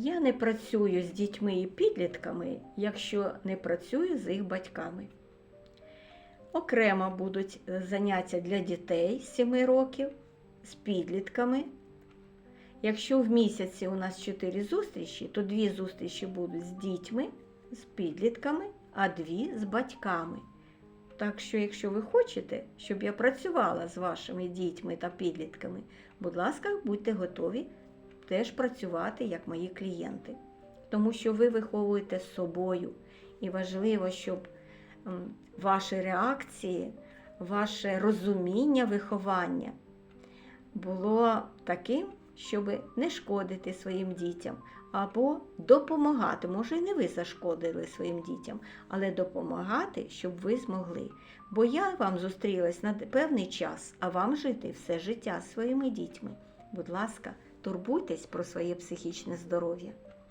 Я не працюю з дітьми і підлітками, якщо не працюю з їх батьками. Окремо будуть заняття для дітей з 7 років, з підлітками. Якщо в місяці у нас 4 зустрічі, то дві зустрічі будуть з дітьми, з підлітками, а дві з батьками. Так що, якщо ви хочете, щоб я працювала з вашими дітьми та підлітками, будь ласка, будьте готові теж працювати як мої клієнти. Тому що ви виховуєте з собою. І важливо, щоб ваші реакції, ваше розуміння виховання було таким, щоб не шкодити своїм дітям або допомагати. Може, і не ви зашкодили своїм дітям, але допомагати, щоб ви змогли. Бо я вам зустрілась на певний час, а вам жити все життя з своїми дітьми. Будь ласка, турбуйтесь про своє психічне здоров'я.